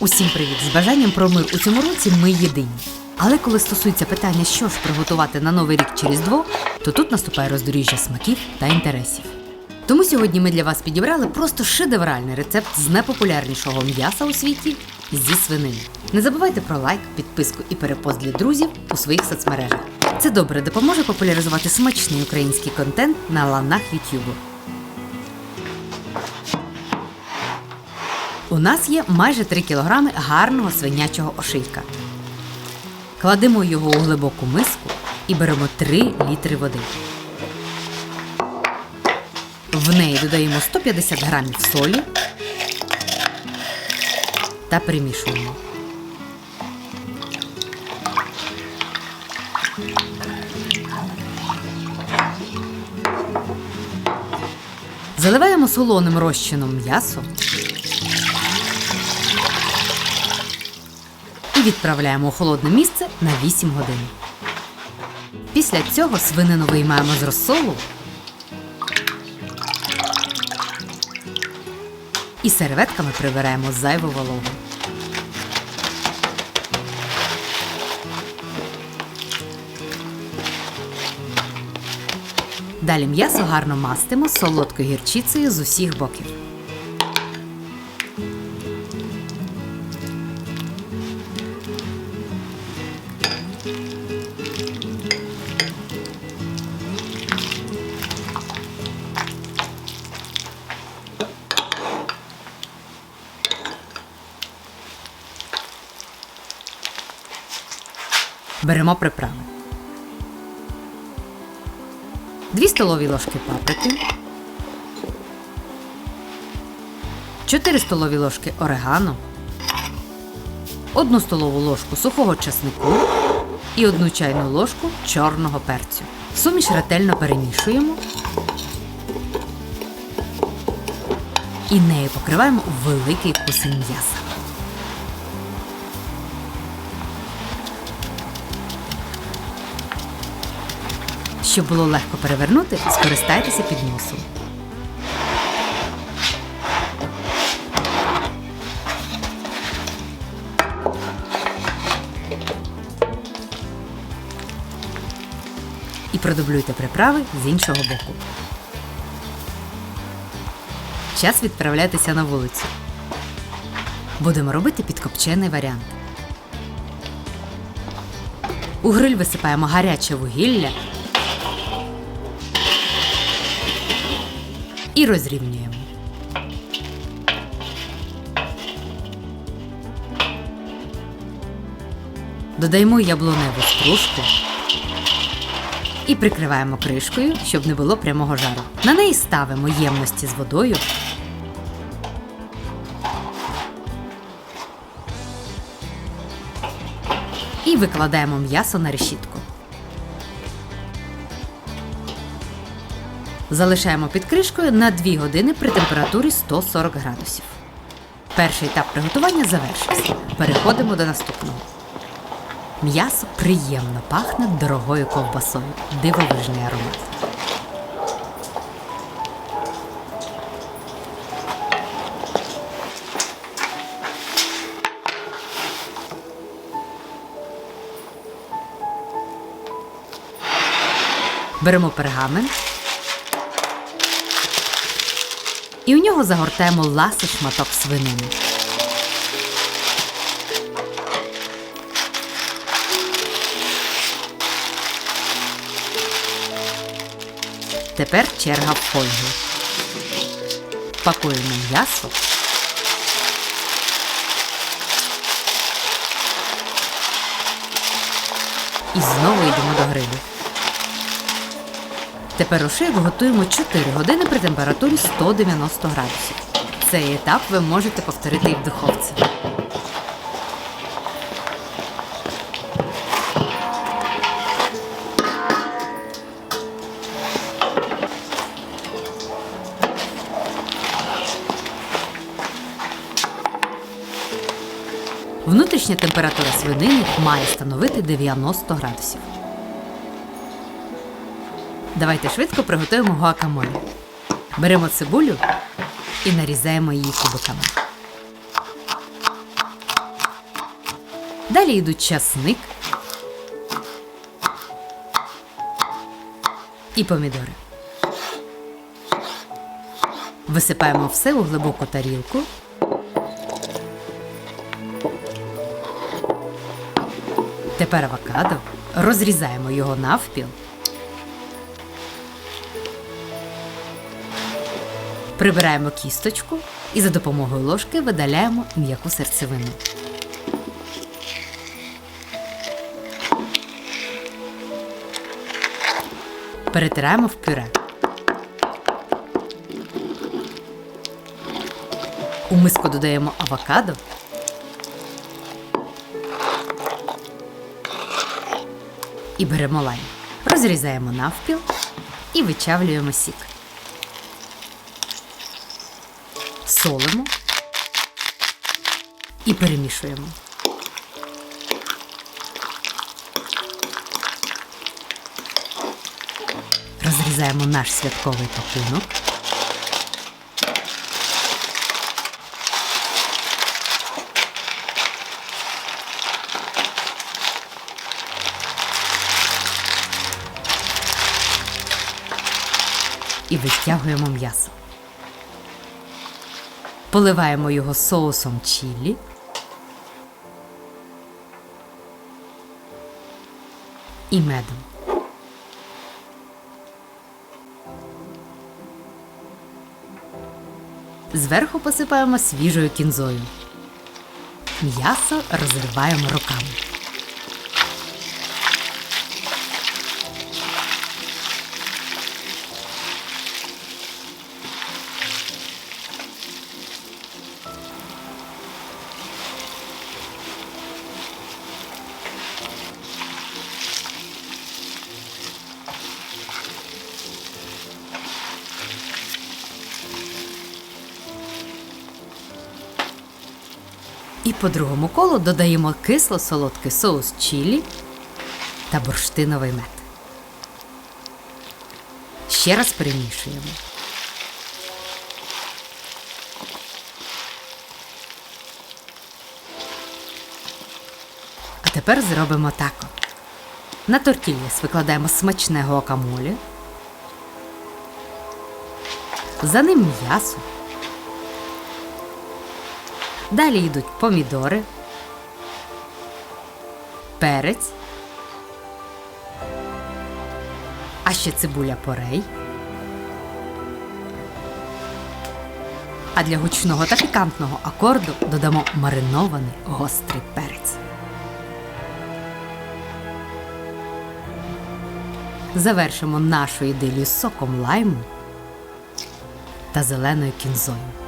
Усім привіт! З бажанням про мир у цьому році ми єдині. Але коли стосується питання, що ж приготувати на новий рік чи Різдво, то тут наступає роздоріжжя смаків та інтересів. Тому сьогодні ми для вас підібрали просто шедевральний рецепт з найпопулярнішого м'яса у світі зі свинини. Не забувайте про лайк, підписку і перепост для друзів у своїх соцмережах. Це добре допоможе популяризувати смачний український контент на ланах YouTube. У нас є майже 3 кілограми гарного свинячого ошийка. Кладемо його у глибоку миску і беремо 3 літри води. В неї додаємо 150 грамів солі та перемішуємо. Заливаємо солоним розчином м'ясо відправляємо у холодне місце на 8 годин. Після цього свинину виймаємо з розсолу і серветками прибираємо зайву вологу. Далі м'ясо гарно мастимо солодкою гірчицею з усіх боків. Беремо приправи. 2 столові ложки паприки, 4 столові ложки орегано, 1 столову ложку сухого чеснику і 1 чайну ложку чорного перцю. Суміш ретельно перемішуємо і нею покриваємо великий кусень м'яса. Щоб було легко перевернути, скористайтеся підносом. І продублюйте приправи з іншого боку. Час відправлятися на вулицю. Будемо робити підкопчений варіант. У гриль висипаємо гаряче вугілля і розрівнюємо. Додаємо яблуневу стружку і прикриваємо кришкою, щоб не було прямого жару. На неї ставимо ємності з водою. І викладаємо м'ясо на решітку. Залишаємо під кришкою на 2 години при температурі 140 градусів. Перший етап приготування завершився. Переходимо до наступного. М'ясо приємно пахне дорогою ковбасою. Дивовижний аромат. Беремо пергамент і у нього загортаємо ласий шматок свинини. Тепер черга в фольгу. Пакуємо м'ясо. І знову йдемо до грилю. Тепер ошийок готуємо 4 години при температурі 190 градусів. Цей етап ви можете повторити і в духовці. Внутрішня температура свинини має становити 90 градусів. Давайте швидко приготуємо гуакамолі. Беремо цибулю і нарізаємо її кубиками. Далі йдуть часник і помідори. Висипаємо все у глибоку тарілку. Тепер авокадо. Розрізаємо його навпіл. Прибираємо кісточку і за допомогою ложки видаляємо м'яку серцевину. Перетираємо в пюре. У миску додаємо авокадо. І беремо лайм. Розрізаємо навпіл і вичавлюємо сік. Солимо і перемішуємо. Розрізаємо наш святковий пакунок. Витягуємо м'ясо. Поливаємо його соусом чілі. І медом. Зверху посипаємо свіжою кінзою. М'ясо розриваємо руками. По другому колу додаємо кисло-солодкий соус чілі та бурштиновий мед. Ще раз перемішуємо. А тепер зробимо тако. На тортільяс викладаємо смачне гуакамолі. За ним м'ясо. Далі йдуть помідори, перець, а ще цибуля порей. А для гучного та пікантного акорду додамо маринований гострий перець. Завершимо нашу ідилію соком лайму та зеленою кінзою.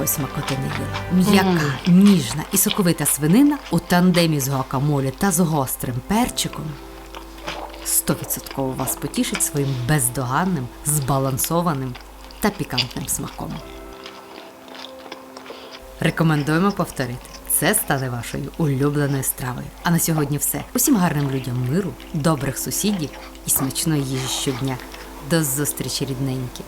Такої смакоти не їла. М'яка, ніжна і соковита свинина у тандемі з гуакамолі та з гострим перчиком стовідсотково вас потішить своїм бездоганним, збалансованим та пікантним смаком. Рекомендуємо повторити. Це стане вашою улюбленою стравою. А на сьогодні все. Усім гарним людям миру, добрих сусідів і смачної їжі щодня. До зустрічі, рідненькі!